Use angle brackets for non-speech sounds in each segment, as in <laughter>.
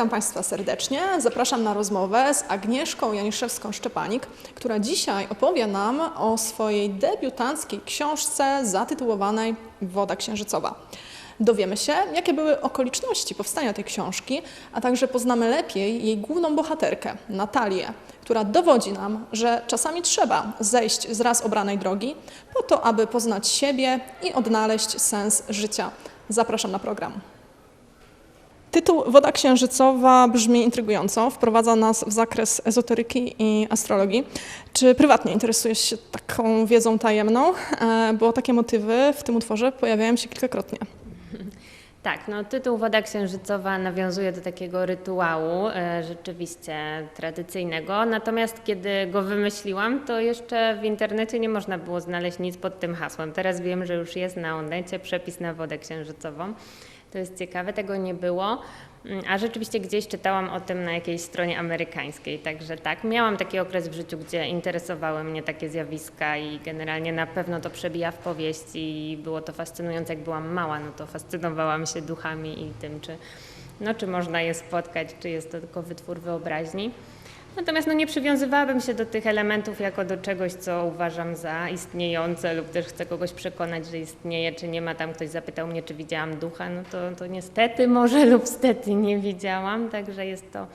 Witam Państwa serdecznie. Zapraszam na rozmowę z Agnieszką Janiszewską-Szczepanik, która dzisiaj opowie nam o swojej debiutanckiej książce zatytułowanej Woda Księżycowa. Dowiemy się, jakie były okoliczności powstania tej książki, a także poznamy lepiej jej główną bohaterkę, Natalię, która dowodzi nam, że czasami trzeba zejść z raz obranej drogi po to, aby poznać siebie i odnaleźć sens życia. Zapraszam na program. Tytuł Woda Księżycowa brzmi intrygująco, wprowadza nas w zakres ezoteryki i astrologii. Czy prywatnie interesujesz się taką wiedzą tajemną? E, Bo takie motywy w tym utworze pojawiają się kilkakrotnie. <laughs> Tak, no tytuł Woda Księżycowa nawiązuje do takiego rytuału e, rzeczywiście tradycyjnego, natomiast kiedy go wymyśliłam, to jeszcze w internecie nie można było znaleźć nic pod tym hasłem. Teraz wiem, że już jest na Onecie przepis na wodę księżycową. To jest ciekawe, tego nie było. Mm, A rzeczywiście gdzieś czytałam o tym na jakiejś stronie amerykańskiej, także tak, miałam taki okres w życiu, gdzie interesowały mnie takie zjawiska i generalnie na pewno to przebija w powieści i było to fascynujące, jak byłam mała, no to fascynowałam się duchami i tym, czy, no, czy można je spotkać, czy jest to tylko wytwór wyobraźni. Natomiast no, nie przywiązywałabym się do tych elementów jako do czegoś, co uważam za istniejące lub też chcę kogoś przekonać, że istnieje, czy nie ma. Tam ktoś zapytał mnie, czy widziałam ducha, no to, to niestety może <laughs> lub stety nie widziałam, także jest to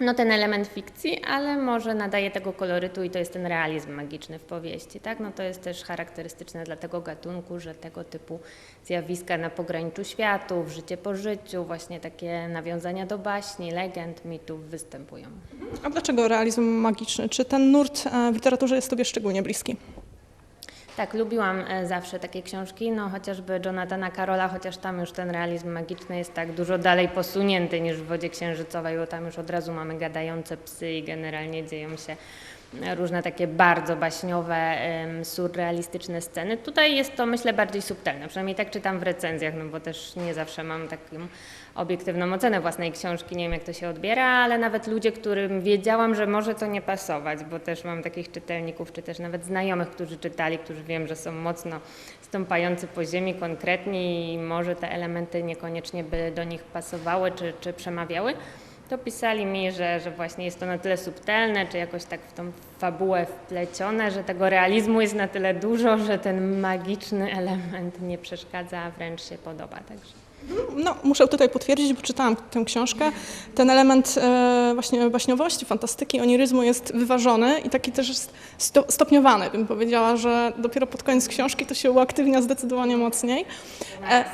no, ten element fikcji, ale może nadaje tego kolorytu i to jest ten realizm magiczny w powieści. Tak? No, to jest też charakterystyczne dla tego gatunku, że tego typu zjawiska na pograniczu światów, życie po życiu, właśnie takie nawiązania do baśni, legend, mitów występują. A dlaczego realizm magiczny? Czy ten nurt e, w literaturze jest Tobie szczególnie bliski? Tak, lubiłam e, zawsze takie książki, no chociażby Jonathana Karola, chociaż tam już ten realizm magiczny jest tak dużo dalej posunięty niż w Wodzie Księżycowej, bo tam już od razu mamy gadające psy i generalnie dzieją się różne takie bardzo baśniowe, surrealistyczne sceny. Tutaj jest to myślę bardziej subtelne, przynajmniej tak czytam w recenzjach, no bo też nie zawsze mam taką obiektywną ocenę własnej książki, nie wiem jak to się odbiera, ale nawet ludzie, którym wiedziałam, że może to nie pasować, bo też mam takich czytelników, czy też nawet znajomych, którzy czytali, którzy wiem, że są mocno stąpający po ziemi konkretni i może te elementy niekoniecznie by do nich pasowały, czy, czy przemawiały, to pisali mi, że, że właśnie jest to na tyle subtelne, czy jakoś tak w tą fabułę wplecione, że tego realizmu jest na tyle dużo, że ten magiczny element nie przeszkadza, a wręcz się podoba. Także. No, muszę tutaj potwierdzić, bo czytałam tę książkę. Ten element e, właśnie baśniowości, fantastyki, oniryzmu jest wyważony i taki też jest sto, stopniowany. Bym powiedziała, że dopiero pod koniec książki to się uaktywnia zdecydowanie mocniej. E,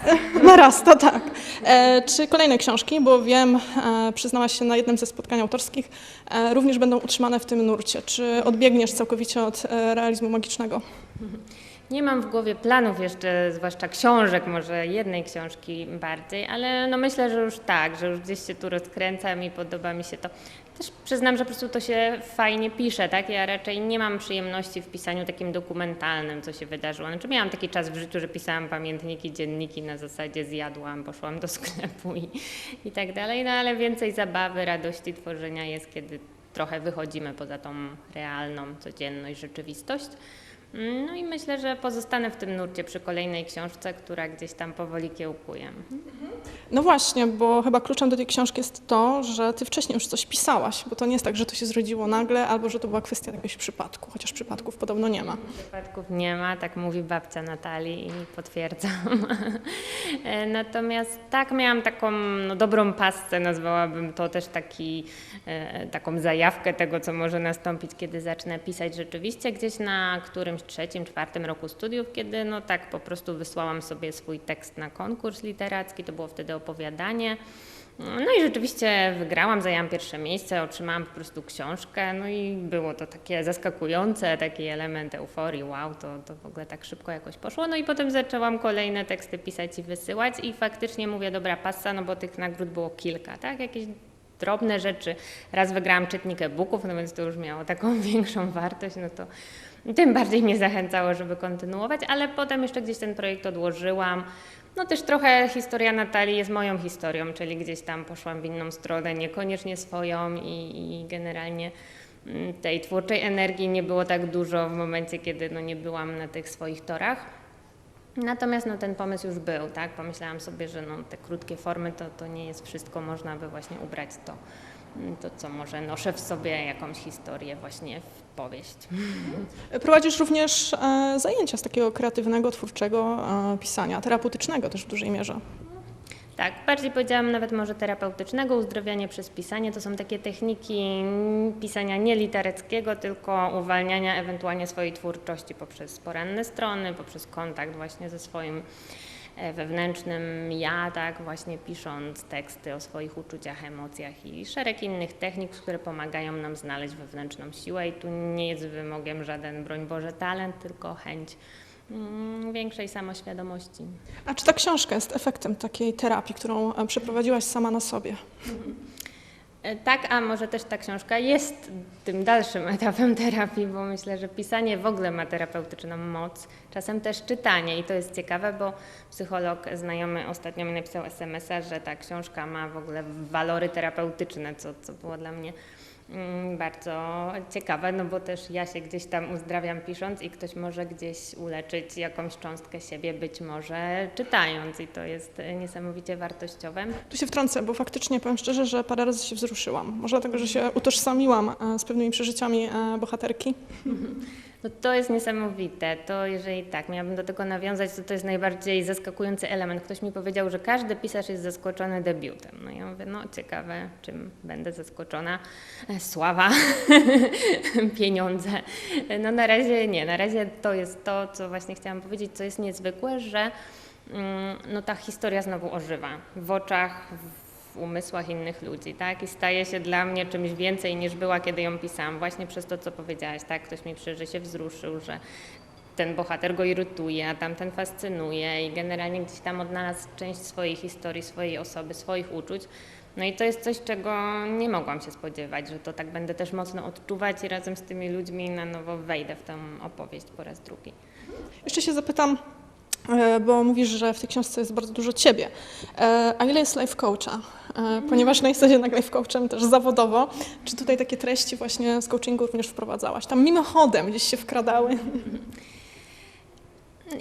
narasta, tak. E, czy kolejne książki, bo wiem, e, przyznałaś się na jednym ze spotkań autorskich, e, również będą utrzymane w tym nurcie. Czy odbiegniesz całkowicie od e, realizmu magicznego? Nie mam w głowie planów jeszcze, zwłaszcza książek, może jednej książki bardziej, ale no myślę, że już tak, że już gdzieś się tu rozkręcam i podoba mi się to. Też przyznam, że po prostu to się fajnie pisze, tak? Ja raczej nie mam przyjemności w pisaniu takim dokumentalnym, co się wydarzyło. Znaczy miałam taki czas w życiu, że pisałam pamiętniki, dzienniki na zasadzie zjadłam, poszłam do sklepu i, i tak dalej, no ale więcej zabawy, radości tworzenia jest, kiedy trochę wychodzimy poza tą realną codzienność, rzeczywistość. No i myślę, że pozostanę w tym nurcie przy kolejnej książce, która gdzieś tam powoli kiełkuje. No właśnie, bo chyba kluczem do tej książki jest to, że ty wcześniej już coś pisałaś, bo to nie jest tak, że to się zrodziło nagle, albo że to była kwestia jakiegoś przypadku, chociaż przypadków podobno nie ma. Przypadków nie ma, tak mówi babcia Natalii i potwierdzam. <laughs> Natomiast tak, miałam taką no, dobrą pasce, nazwałabym to też taki, e, taką zajawkę tego, co może nastąpić, kiedy zacznę pisać rzeczywiście gdzieś na którymś trzecim, czwartym roku studiów, kiedy no tak po prostu wysłałam sobie swój tekst na konkurs literacki, to było wtedy opowiadanie. No i rzeczywiście wygrałam, zajęłam pierwsze miejsce, otrzymałam po prostu książkę, no i było to takie zaskakujące, taki element euforii, wow, to, to w ogóle tak szybko jakoś poszło. No i potem zaczęłam kolejne teksty pisać i wysyłać i faktycznie mówię, dobra passa, no bo tych nagród było kilka, tak, jakieś drobne rzeczy. Raz wygrałam czytnik e-booków, no więc to już miało taką <laughs> większą wartość, no to tym bardziej mnie zachęcało, żeby kontynuować, ale potem jeszcze gdzieś ten projekt odłożyłam. No też trochę historia Natalii jest moją historią, czyli gdzieś tam poszłam w inną stronę, niekoniecznie swoją i, i generalnie mm, tej twórczej energii nie było tak dużo w momencie, kiedy no nie byłam na tych swoich torach. Natomiast no, ten pomysł już był, tak? Pomyślałam sobie, że no, te krótkie formy to, to nie jest wszystko, można by właśnie ubrać to, to, co może noszę w sobie, jakąś historię właśnie w powieść. Prowadzisz również e, zajęcia z takiego kreatywnego, twórczego e, pisania, terapeutycznego też w dużej mierze. Tak, bardziej powiedziałam nawet może terapeutycznego, uzdrawianie przez pisanie. To są takie techniki pisania nie litereckiego, tylko uwalniania ewentualnie swojej twórczości poprzez poranne strony, poprzez kontakt właśnie ze swoim wewnętrznym ja, tak właśnie pisząc teksty o swoich uczuciach, emocjach i szereg innych technik, które pomagają nam znaleźć wewnętrzną siłę i tu nie jest wymogiem żaden, broń Boże, talent, tylko chęć mm, większej samoświadomości. A czy ta książka jest efektem takiej terapii, którą e, przeprowadziłaś sama na sobie? E, <laughs> Tak, a może też ta książka jest tym dalszym <laughs> etapem terapii, bo myślę, że pisanie w ogóle ma terapeutyczną moc, czasem też czytanie. I to jest ciekawe, bo psycholog znajomy ostatnio mi napisał SMS-a, że ta książka ma w ogóle walory terapeutyczne, co, co było dla mnie bardzo ciekawe, no bo też ja się gdzieś tam uzdrawiam pisząc i ktoś może gdzieś uleczyć jakąś cząstkę siebie, być może czytając i to jest niesamowicie wartościowe. Tu się wtrącę, bo faktycznie powiem szczerze, że parę razy się wzruszyłam. Może dlatego, że się utożsamiłam e, z pewnymi przeżyciami e, bohaterki. <laughs> No to jest niesamowite. To jeżeli tak, miałabym do tego nawiązać, to to jest najbardziej zaskakujący element. Ktoś mi powiedział, że każdy pisarz jest zaskoczony debiutem. No ja mówię, no ciekawe, czym będę zaskoczona. E, Sława, <laughs> pieniądze. No na razie nie. Na razie to jest to, co właśnie chciałam powiedzieć, co jest niezwykłe, że mm, no ta historia znowu ożywa w oczach, w umysłach innych ludzi, tak? I staje się dla mnie czymś więcej niż była, kiedy ją pisałam. Właśnie przez to, co powiedziałaś, tak? Ktoś mi przy, że się wzruszył, że ten bohater go irytuje, a tamten fascynuje i generalnie gdzieś tam odnalazł część swojej historii, swojej osoby, swoich uczuć. No i to jest coś, czego nie mogłam się spodziewać, że to tak będę też mocno odczuwać i razem z tymi ludźmi na nowo wejdę w tę opowieść po raz drugi. Jeszcze się zapytam, bo mówisz, że w tej książce jest bardzo dużo ciebie. E, A ile jest life coacha? E, Ponieważ no jesteś jednak life coachem też zawodowo. Czy tutaj takie treści właśnie z coachingu również wprowadzałaś? Tam mimochodem gdzieś się wkradały.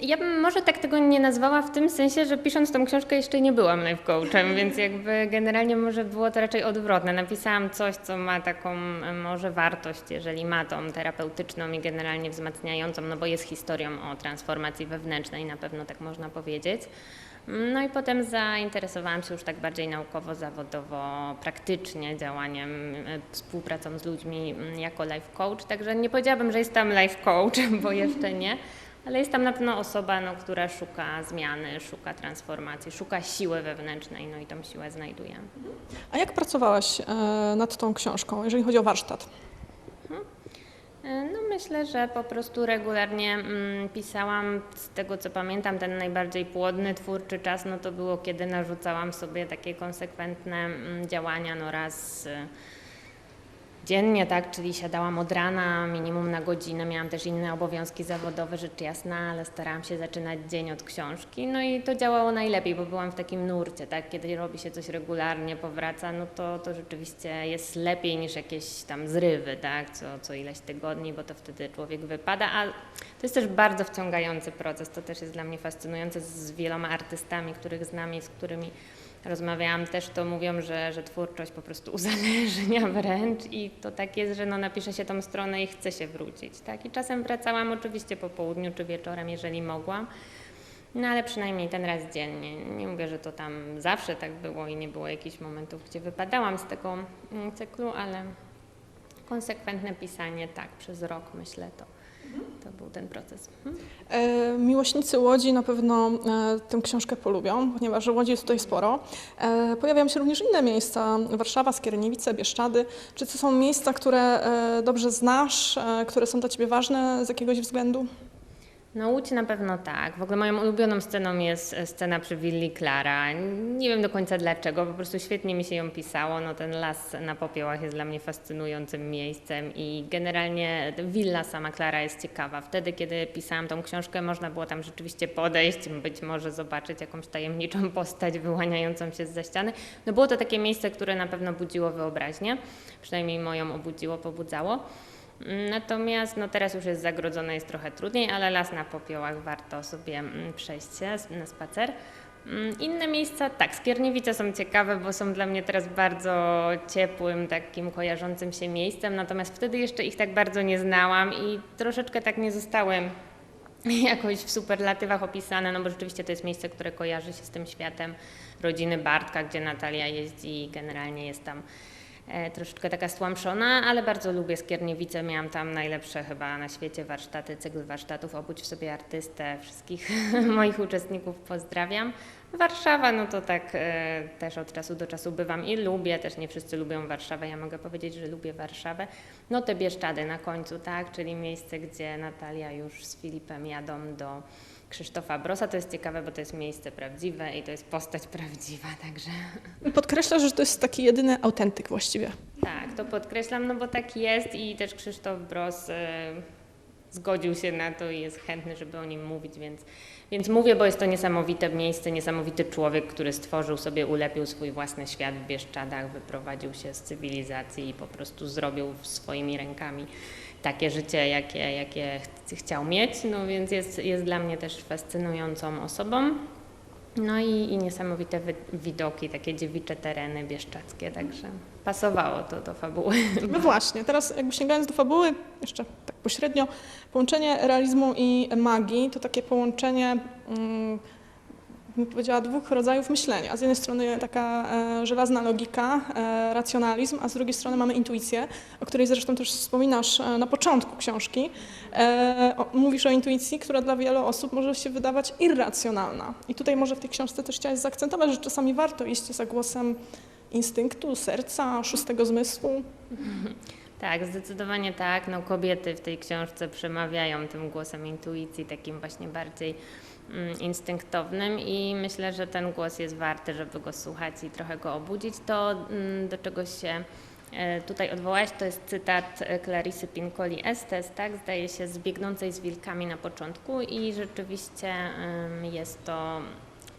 Ja bym może tak tego nie nazwała w tym sensie, że pisząc tą książkę jeszcze nie byłam life coachem, więc jakby generalnie może było to raczej odwrotne. Napisałam coś, co ma taką e, może wartość, jeżeli ma tą terapeutyczną i generalnie wzmacniającą, no bo jest historią o transformacji wewnętrznej, na pewno tak można powiedzieć. No i potem zainteresowałam się już tak bardziej naukowo, zawodowo, praktycznie działaniem, e, współpracą z ludźmi m, jako life coach. Także nie powiedziałabym, że jestem life coach, <laughs> bo jeszcze nie, ale jest tam na pewno osoba, no, która szuka zmiany, szuka transformacji, szuka siły wewnętrznej, no i tą siłę znajduje. A jak pracowałaś e, nad tą książką, jeżeli chodzi o warsztat? E, No myślę, że po prostu regularnie mm, pisałam, z tego co pamiętam, ten najbardziej płodny twórczy czas, no to było kiedy narzucałam sobie takie konsekwentne mm, działania, no raz y, dziennie, tak, czyli siadałam od rana minimum na godzinę, miałam też inne obowiązki zawodowe, rzecz jasna, ale starałam się zaczynać dzień od książki, no i to działało najlepiej, bo byłam w takim nurcie, tak, kiedy robi się coś regularnie, powraca, no to, to rzeczywiście jest lepiej niż jakieś tam zrywy, tak, co, co ileś tygodni, bo to wtedy człowiek wypada, a to jest też bardzo wciągający proces, to też jest dla mnie fascynujące z wieloma artystami, których znam i z którymi rozmawiałam też, to mówią, że, że twórczość po prostu <laughs> uzależnia wręcz i to tak jest, że no napisze się tą stronę i chce się wrócić, tak? I czasem wracałam oczywiście po południu czy wieczorem, jeżeli mogłam, no ale przynajmniej ten raz dziennie. Nie mówię, że to tam zawsze tak było i nie było jakichś momentów, gdzie wypadałam z tego cyklu, ale konsekwentne pisanie tak, przez rok myślę to, to był ten proces. Mhm. E, Miłośnicy Łodzi na pewno e, tę książkę polubią, ponieważ Łodzi jest tutaj sporo. E, Pojawiają się również inne miejsca, Warszawa, Skierniewice, Bieszczady. Czy to są miejsca, które dobrze znasz, które są dla Ciebie ważne z jakiegoś względu? No Łódź na pewno tak. W ogóle moją ulubioną sceną jest e, scena przy willi Klara. Nie wiem do końca dlaczego, po prostu świetnie mi się ją pisało. No ten las na popiołach jest dla mnie fascynującym miejscem i generalnie willa sama Klara jest ciekawa. Wtedy, kiedy pisałam tą książkę, można było tam rzeczywiście podejść, być może zobaczyć jakąś tajemniczą <laughs> postać wyłaniającą się z ściany. No było to takie miejsce, które na pewno budziło wyobraźnię, przynajmniej moją obudziło, pobudzało. Natomiast no teraz już jest zagrodzone, jest trochę trudniej, ale las na popiołach warto sobie mm, przejść się na spacer. Mm, Inne miejsca, tak, Skierniewice są ciekawe, bo są dla mnie teraz bardzo ciepłym, takim kojarzącym się miejscem, natomiast wtedy jeszcze ich tak bardzo nie znałam i troszeczkę tak nie zostałem <laughs> jakoś w superlatywach opisane, no bo rzeczywiście to jest miejsce, które kojarzy się z tym światem rodziny Bartka, gdzie Natalia jeździ i generalnie jest tam troszeczkę taka stłamszona, ale bardzo lubię Skierniewice. Miałam tam najlepsze chyba na świecie warsztaty, cykl warsztatów Obudź w sobie artystę. Wszystkich <laughs> moich uczestników pozdrawiam. Warszawa, no to tak e, też od czasu do czasu bywam i lubię, też nie wszyscy lubią Warszawę, ja mogę powiedzieć, że lubię Warszawę. No te Bieszczady na końcu, tak, czyli miejsce, gdzie Natalia już z Filipem jadą do Krzysztofa Brosa. To jest ciekawe, bo to jest miejsce prawdziwe i to jest postać prawdziwa, <laughs> także Podkreślasz, że to jest taki jedyny autentyk właściwie. tak, to podkreślam, no bo tak jest i też Krzysztof Bros e, zgodził się na to i jest chętny, żeby o nim mówić, więc, więc mówię, bo jest to niesamowite miejsce, niesamowity człowiek, który stworzył sobie, ulepił swój własny świat w Bieszczadach, wyprowadził się z cywilizacji i po prostu zrobił swoimi rękami takie życie, jakie, jakie ch- chciał mieć, no więc jest, jest dla mnie też fascynującą osobą. No i, i niesamowite widoki, takie dziewicze tereny bieszczackie, także pasowało to do fabuły. No właśnie, teraz jakby sięgając do fabuły, jeszcze tak pośrednio, połączenie realizmu i magii to takie połączenie, mm, bym powiedziała, dwóch rodzajów myślenia. Z jednej strony taka e, żelazna logika, e, racjonalizm, a z drugiej strony mamy intuicję, o której zresztą też wspominasz e, na początku książki. Mówisz o intuicji, która dla wielu osób może się wydawać irracjonalna. I tutaj może w tej książce też chciałaś zaakcentować, że czasami warto iść za głosem instynktu, serca, szóstego zmysłu. <laughs> Tak, zdecydowanie tak. No, kobiety w tej książce przemawiają tym głosem intuicji, takim właśnie bardziej instynktownym i myślę, że ten głos jest warty, żeby go słuchać i trochę go obudzić. To, mm, do czego się e, tutaj odwołałeś, to jest cytat e, Clarisy Pincoli Estes, tak, zdaje się, z Biegnącej z wilkami na początku i rzeczywiście jest to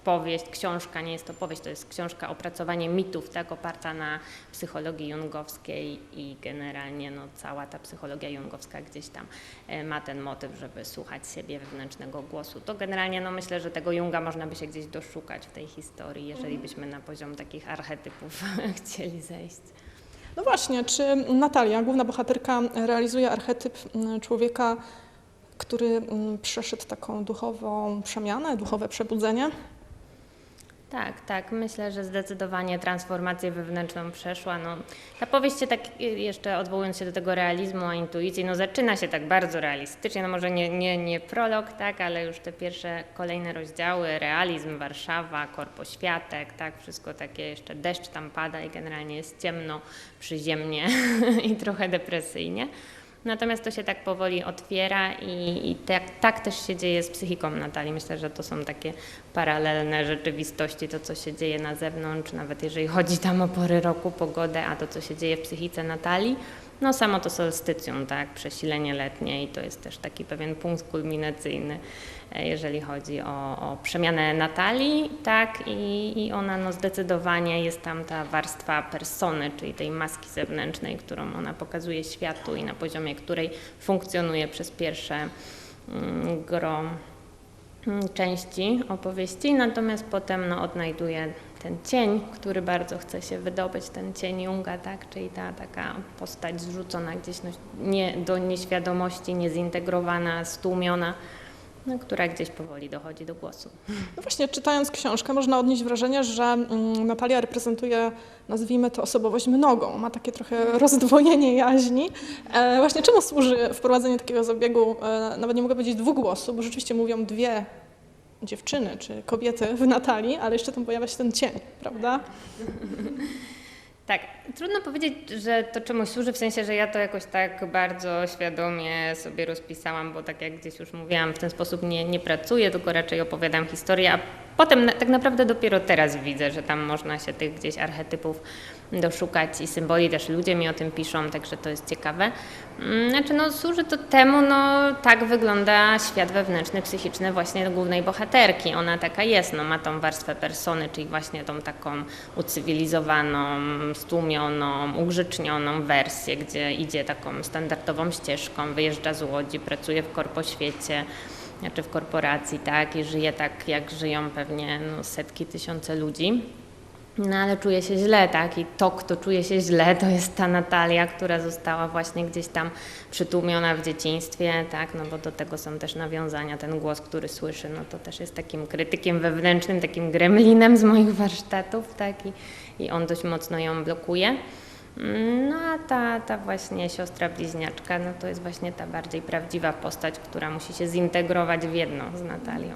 powieść, książka, nie jest to powieść, to jest książka opracowanie mitów, tak, oparta na psychologii jungowskiej i generalnie no, cała ta psychologia jungowska gdzieś tam e, ma ten motyw, żeby słuchać siebie wewnętrznego głosu. To generalnie no, myślę, że tego Junga można by się gdzieś doszukać w tej historii, jeżeli byśmy na poziom takich archetypów <laughs> chcieli zejść. No właśnie, czy Natalia, główna bohaterka, realizuje archetyp człowieka, który przeszedł taką duchową przemianę, duchowe przebudzenie? Tak, tak. Myślę, że zdecydowanie transformację wewnętrzną przeszła. No, ta powieść tak, y, jeszcze odwołując się do tego realizmu, a intuicji, no zaczyna się tak bardzo realistycznie, no może nie, nie, nie prolog, tak, ale już te pierwsze kolejne rozdziały, realizm, Warszawa, korpoświatek, tak, wszystko takie, jeszcze deszcz tam pada i generalnie jest ciemno, przyziemnie <laughs> i trochę depresyjnie. Natomiast to się tak powoli otwiera i, i tak, tak też się dzieje z psychiką Natalii. Myślę, że to są takie paralelne rzeczywistości, to co się dzieje na zewnątrz, nawet jeżeli chodzi tam o pory roku, pogodę, a to co się dzieje w psychice Natalii. No samo to solstycjum, tak, przesilenie letnie i to jest też taki pewien punkt kulminacyjny, e, jeżeli chodzi o, o przemianę Natalii, tak, i, i ona no zdecydowanie jest tam ta warstwa persony, czyli tej maski zewnętrznej, którą ona pokazuje światu i na poziomie której funkcjonuje przez pierwsze mm, gro części opowieści, natomiast potem no, odnajduje ten cień, który bardzo chce się wydobyć, ten cień Junga, tak? czyli ta taka postać zrzucona gdzieś no, nie, do nieświadomości, niezintegrowana, stłumiona, no, która gdzieś powoli dochodzi do głosu. No właśnie, czytając książkę, można odnieść wrażenie, że mm, Natalia reprezentuje, nazwijmy to, osobowość mnogą. Ma takie trochę rozdwojenie jaźni. E, właśnie czemu służy wprowadzenie takiego zabiegu, e, nawet nie mogę powiedzieć dwóch głosów, bo rzeczywiście mówią dwie dziewczyny czy kobiety w Natalii, ale jeszcze tam pojawia się ten cień, prawda? <laughs> Tak, trudno powiedzieć, że to czemuś służy, w sensie, że ja to jakoś tak bardzo świadomie sobie rozpisałam, bo tak jak gdzieś już mówiłam, w ten sposób nie, nie pracuję, tylko raczej opowiadam historię, a potem tak naprawdę dopiero teraz widzę, że tam można się tych gdzieś archetypów doszukać i symboli, też ludzie mi o tym piszą, także to jest ciekawe. Mm, Znaczy, no, służy to temu, no, tak wygląda świat wewnętrzny, psychiczny właśnie głównej bohaterki. Ona taka jest, no, ma tą warstwę persony, czyli właśnie tą taką ucywilizowaną, stłumioną, ugrzecznioną wersję, gdzie idzie taką standardową ścieżką, wyjeżdża z Łodzi, pracuje w korpoświecie, znaczy w korporacji, tak, i żyje tak, jak żyją pewnie no, setki, tysiące ludzi. No ale czuje się źle, tak? I to, kto czuje się źle, to jest ta Natalia, która została właśnie gdzieś tam przytłumiona w dzieciństwie, tak? No bo do tego są też nawiązania, ten głos, który słyszy, no to też jest takim krytykiem wewnętrznym, takim gremlinem z moich warsztatów, tak? I, i on dość mocno ją blokuje. No a ta, ta właśnie siostra bliźniaczka, no to jest właśnie ta bardziej prawdziwa postać, która musi się zintegrować w jedno z Natalią.